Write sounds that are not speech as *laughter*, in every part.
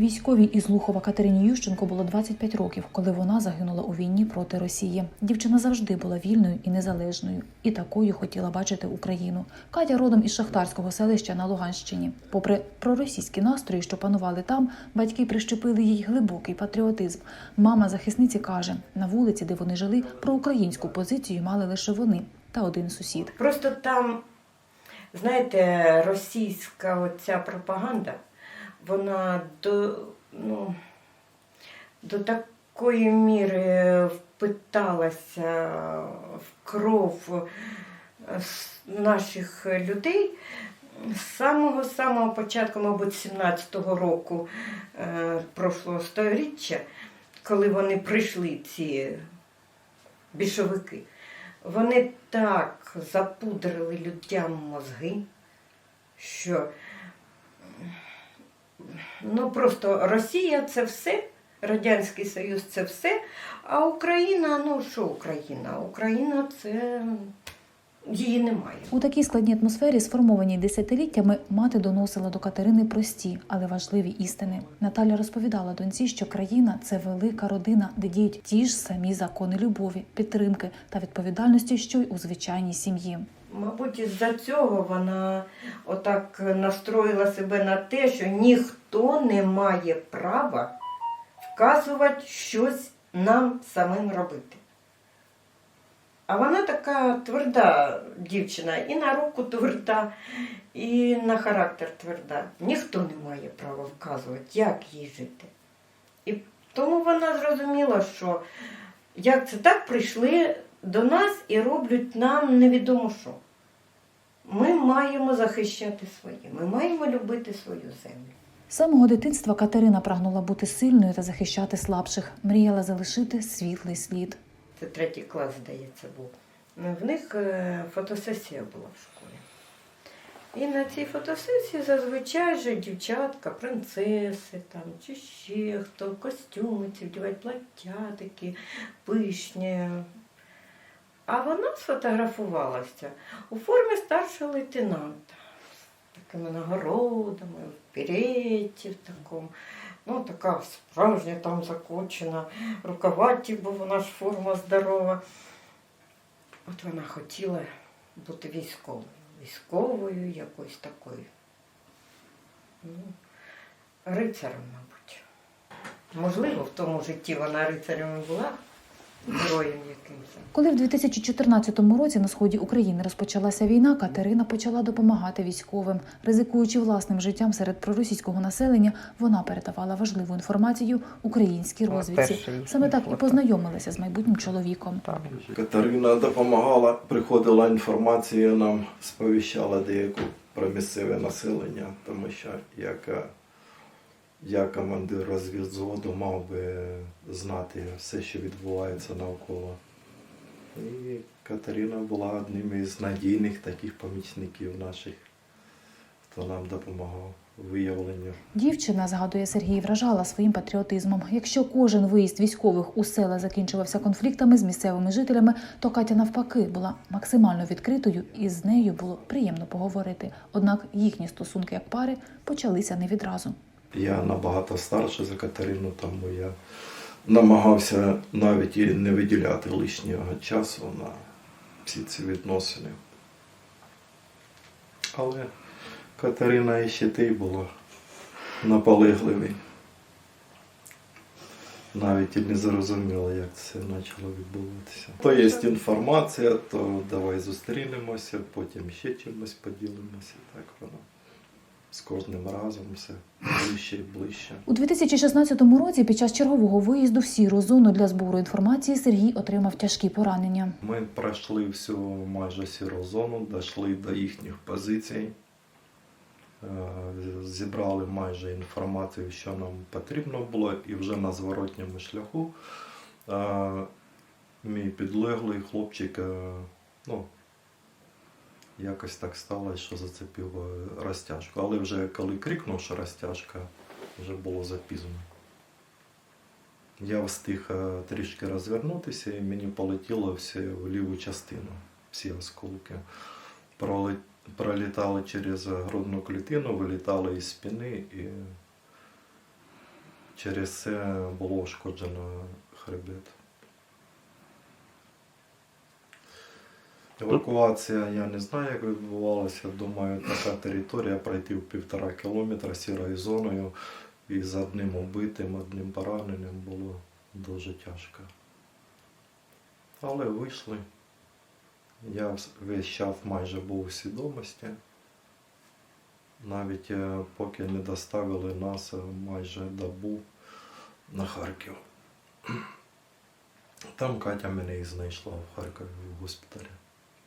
Військовій із Лухова Катерині Ющенко було 25 років, коли вона загинула у війні проти Росії. Дівчина завжди була вільною і незалежною, і такою хотіла бачити Україну. Катя родом із шахтарського селища на Луганщині. Попри проросійські настрої, що панували там, батьки прищепили їй глибокий патріотизм. Мама захисниці каже: на вулиці, де вони жили, про українську позицію мали лише вони та один сусід. Просто там, знаєте, російська оця пропаганда, вона до, ну, до такої міри впиталася в кров наших людей з самого самого початку, мабуть, 17-го року е, прошлого сторіччя, коли вони прийшли, ці більшовики. Вони так запудрили людям мозги, що ну просто Росія це все, Радянський Союз це все, а Україна, ну що Україна? Україна це її немає. У такій складній атмосфері, сформованій десятиліттями, мати доносила до Катерини прості, але важливі істини. Наталя розповідала доньці, що країна це велика родина, де діють ті ж самі закони любові, підтримки та відповідальності, що й у звичайній сім'ї. Мабуть, із-за цього вона отак настроїла себе на те, що ніхто не має права вказувати щось нам самим робити. А вона така тверда дівчина, і на руку тверда, і на характер тверда. Ніхто не має права вказувати, як їй жити. І тому вона зрозуміла, що як це так прийшли до нас і роблять нам невідомо що. Ми маємо захищати своє, ми маємо любити свою землю. З самого дитинства Катерина прагнула бути сильною та захищати слабших, мріяла залишити світлий слід. Це третій клас, здається, був. Ну, В них е, фотосесія була в школі. І на цій фотосесії зазвичай же дівчатка, принцеси там, чи ще хто, костюми ці вдівають, плаття такі пишні. А вона сфотографувалася у формі старшого лейтенанта. З такими нагородами, в береті в такому. Ну, така справжня там закочена, рукаваті, бо вона ж форма здорова. От вона хотіла бути військовою. Військовою якоюсь такою. Ну, рицарем, мабуть. Можливо, в тому житті вона рицарем була, героєм якимось. Коли в 2014 році на сході України розпочалася війна, Катерина почала допомагати військовим. Ризикуючи власним життям серед проросійського населення, вона передавала важливу інформацію українській розвідці. Саме так і познайомилася з майбутнім чоловіком. Катерина допомагала, приходила інформація, нам сповіщала деяку про місцеве населення, тому що як е, я командир розвідзводу мав би знати все, що відбувається навколо. І Катерина була одним із надійних таких помічників наших, хто нам допомагав виявленню Дівчина, згадує Сергій, вражала своїм патріотизмом. Якщо кожен виїзд військових у села закінчувався конфліктами з місцевими жителями, то Катя навпаки була максимально відкритою, і з нею було приємно поговорити. Однак їхні стосунки як пари почалися не відразу. Я набагато старший за Катерину, тому я намагався навіть і не виділяти лишнього часу на всі ці відносини. Але Катерина і ще ти була наполегливий. Навіть і не зрозуміла, як це почало відбуватися. То є інформація, то давай зустрінемося, потім ще чимось поділимося. Так воно з кожним разом все ближче і ближче. У 2016 році під час чергового виїзду в сіру зону для збору інформації Сергій отримав тяжкі поранення. Ми пройшли всю майже сіру зону, дійшли до їхніх позицій, е, зібрали майже інформацію, що нам потрібно було, і вже на зворотньому шляху е, мій підлеглий хлопчик, е, ну, якось так сталося, що зацепив е, розтяжку. Але вже коли крикнув, що розтяжка, вже було запізно. Я встиг е, трішки розвернутися і мені полетіло все в ліву частину, всі осколки. Пролітали через грудну клітину, вилітали із спини і Через це було ушкоджено хребет. Евакуація, я не знаю, як відбувалася. Думаю, така територія пройти в півтора кілометра сірою зоною і з одним убитим, одним пораненим було дуже тяжко. Але вийшли. Я весь час майже був у свідомості. Навіть е, поки не доставили нас е, майже добу на Харків. Там Катя мене і знайшла в Харкові в госпіталі.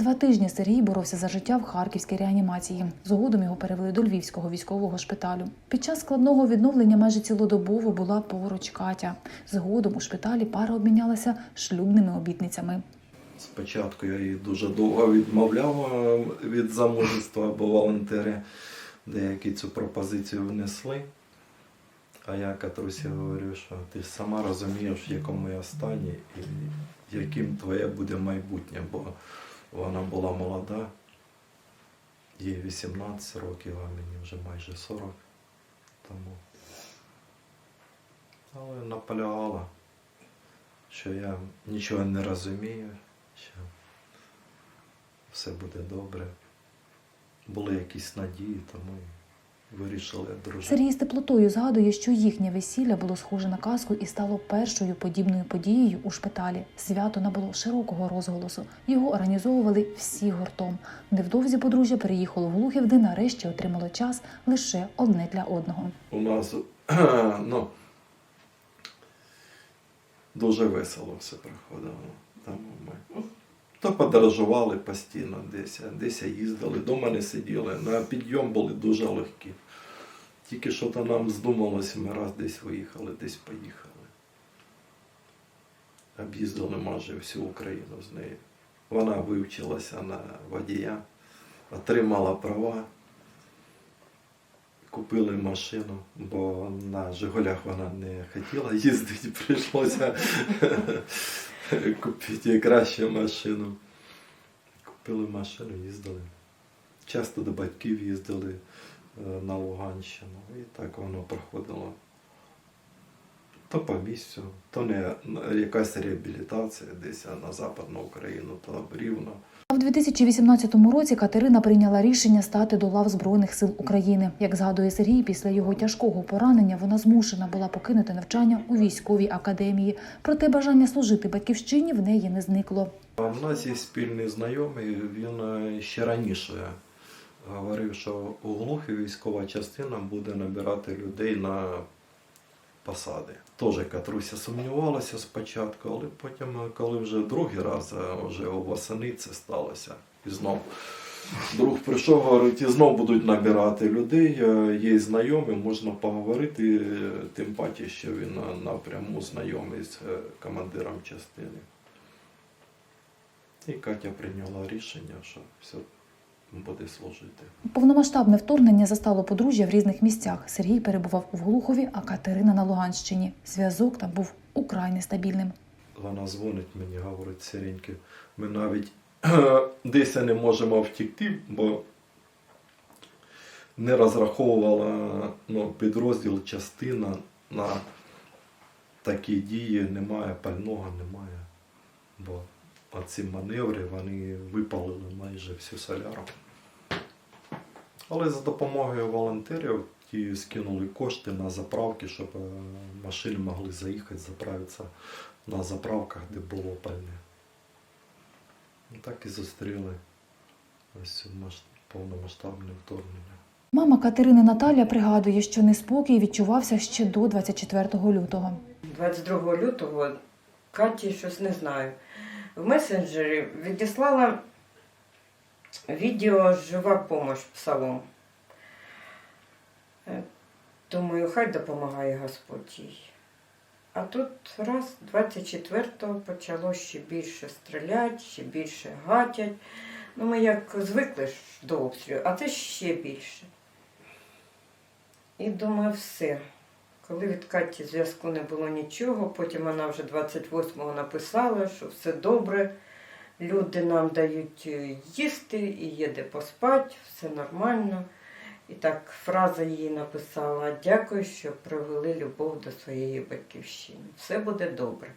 Два тижні Сергій боровся за життя в харківській реанімації. Згодом його перевели до Львівського військового шпиталю. Під час складного відновлення майже цілодобово була поруч Катя. Згодом у шпиталі пара обмінялася шлюбними обітницями. Спочатку я її дуже довго відмовляв е, від замужества, бо волонтери деякі цю пропозицію внесли. А я Катрусі говорю, що ти сама розумієш, в якому я стані і яким твоє буде майбутнє, бо вона була молода, їй 18 років, а мені вже майже 40. Тому. Але наполягала, що я нічого не розумію, що все буде добре. Були якісь надії, тому вирішили дружити. Сергій з теплотою згадує, що їхнє весілля було схоже на казку і стало першою подібною подією у шпиталі. Свято набуло широкого розголосу. Його організовували всі гуртом. Невдовзі подружжя переїхало в Глухів, де нарешті отримало час лише одне для одного. У нас *clears throat* ну, дуже весело все проходило. Там ми то подорожували постійно десь, десь їздили, вдома не сиділи. На підйом були дуже легкі. Тільки що то нам здумалося, ми раз десь виїхали, десь поїхали. Об'їздили майже всю Україну з нею. Вона вивчилася на водія, отримала права. Купили машину, бо на Жигулях вона не хотіла їздити, *laughs* прийшлося *laughs* купити кращу машину. Купили машину, їздили. Часто до батьків їздили е, на Луганщину. І так воно проходило. То по місцю, то не якась реабілітація десь на Западну Україну, то рівно. А в 2018 році Катерина прийняла рішення стати до лав Збройних сил України. Як згадує Сергій, після його тяжкого поранення вона змушена була покинути навчання у військовій академії. Проте бажання служити батьківщині в неї не зникло. В нас є спільний знайомий, він е, ще раніше говорив, що у Глухі військова частина буде набирати людей на посади. Теж Катруся сумнівалася спочатку, але потім, коли вже другий раз, е, вже восени це сталося. І знов друг прийшов, говорить, і знов будуть набирати людей. е, Є знайомі, можна поговорити, е, тим паче, що він напряму знайомий з командиром частини. І Катя прийняла рішення, що все буде служити. Повномасштабне вторгнення застало подружжя в різних місцях. Сергій перебував у Глухові, а Катерина на Луганщині. Зв'язок там був украй нестабільним. Вона дзвонить мені, говорить сіреньки, ми навіть *clears throat* десь не можемо втікти, бо не розраховувала ну, підрозділ, частина на такі дії, немає пального, немає. Бо ці маневри вони випалили майже всю соляру. Але за допомогою волонтерів ті скинули кошти на заправки, щоб е, машини могли заїхати, заправитися на заправках, де було пальне. І так і зустріли ось повномасштабне вторгнення. Мама Катерини Наталя пригадує, що неспокій відчувався ще до 24 лютого. 22 лютого Каті щось не знаю. В месенджері відіслала відео Жива помощь псалом. Е, Думаю, хай допомагає Господь їй. А тут раз 24-го почало ще більше стріляти, ще більше гатять. Ну, ми як звикли ж до обстрілу, а це ще більше. І думаю, все. Коли від Каті зв'язку не було нічого, потім вона вже 28-го написала, що все добре, люди нам дають е, їсти і є де поспати, все нормально. І так, фраза її написала: Дякую, що привели любов до своєї батьківщини. Все буде добре.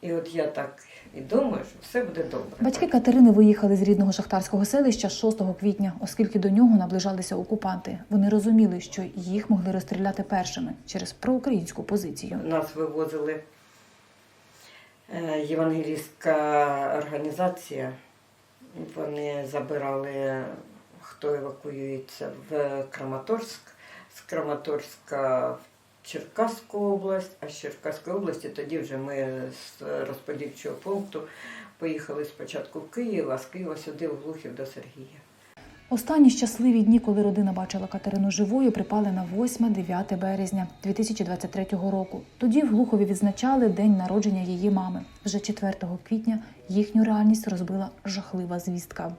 І от я так і думаю, що все буде добре. Батьки Катерини виїхали з рідного шахтарського селища 6 квітня, оскільки до нього наближалися окупанти. Вони розуміли, що їх могли розстріляти першими через проукраїнську позицію. Нас вивозили е, євангелійська організація. Вони забирали, хто евакуюється в Краматорськ, з Краматорська в Черкаську область, а з Черкаської області тоді вже ми з розподільчого пункту поїхали спочатку в Київ, а з Києва сюди в Глухів до Сергія. Останні щасливі дні, коли родина бачила Катерину живою, припали на 8-9 березня 2023 року. Тоді в Глухові відзначали день народження її мами. Вже 4 квітня їхню реальність розбила жахлива звістка.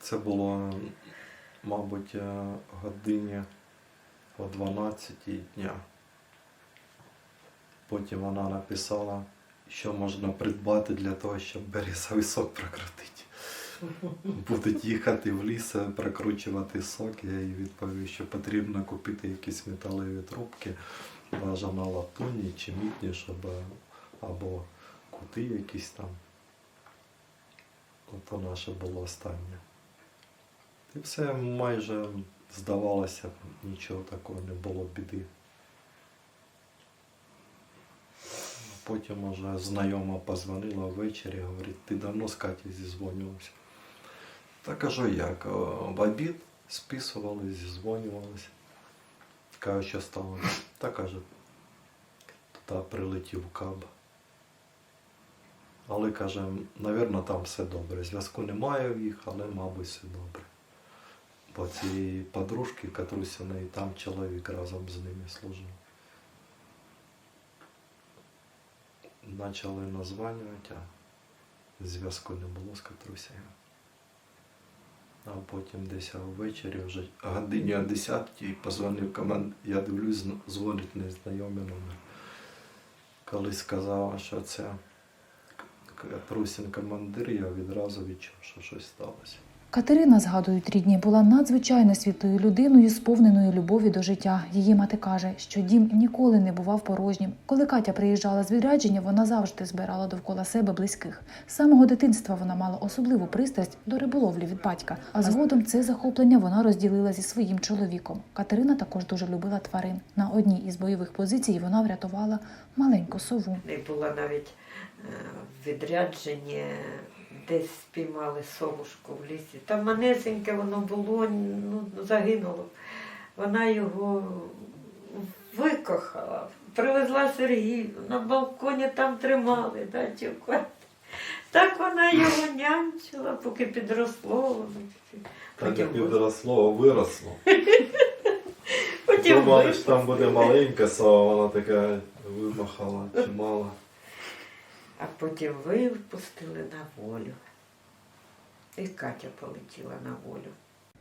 Це було, мабуть, е, годині о 12 дня. Потім вона написала, що можна придбати для того, щоб березовий сок прокрутити. *laughs* Будуть їхати в ліс, прокручувати сок. Я їй відповів, що потрібно купити якісь металеві трубки, бажано латунні чи мідні, щоб або кути якісь там. Ото наше було останнє. І все майже здавалося, нічого такого не було біди. Потім уже знайома позвонила ввечері, говорить, ти давно з Катю зізвонювався. Та кажу, як, в обід списували, зізвонювалися. Кажу, що сталося. Та каже, туди прилетів каб. Але каже, навірно, там все добре. Зв'язку немає в їх, але, мабуть, все добре. Бо ці подружки, неї там чоловік разом з ними служив. Почали названювати, а зв'язку не було з Катрусею. А потім десь ввечері, вже годині о 10 позвонив команд. Я дивлюсь, дзвонить незнайомий номер. Колись сказала, що це Трусін командир, я відразу відчув, що щось сталося. Катерина, згадують рідні, була надзвичайно світлою людиною, сповненою любові до життя. Її мати каже, що дім ніколи не бував порожнім. Коли Катя приїжджала з відрядження, вона завжди збирала довкола себе близьких. З самого дитинства вона мала особливу пристрасть до риболовлі від батька. А згодом це захоплення вона розділила зі своїм чоловіком. Катерина також дуже любила тварин. На одній із бойових позицій вона врятувала маленьку сову. І була навіть е, в відрядженні, десь спіймали совушку в лісі. Там манесеньке воно було, ну, загинуло. Вона його викохала, привезла Сергію, на балконі там тримали, да, чекати. Так вона його нянчила, поки підросло. Потім, підросло, виросло. потім Думали, що там буде маленька сова, вона така вимахала, чимала. А потім випустили на волю. І Катя полетіла на волю.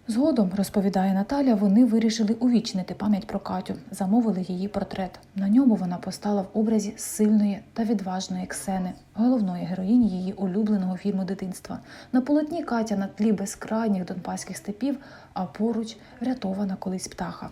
Згодом, розповідає Наталя, вони вирішили увічнити пам'ять про Катю, замовили її портрет. На ньому вона постала в образі сильної та відважної Ксени, головної героїні її улюбленого фільму дитинства. На полотні Катя на тлі безкрайніх донбаських степів, а поруч врятована колись птаха.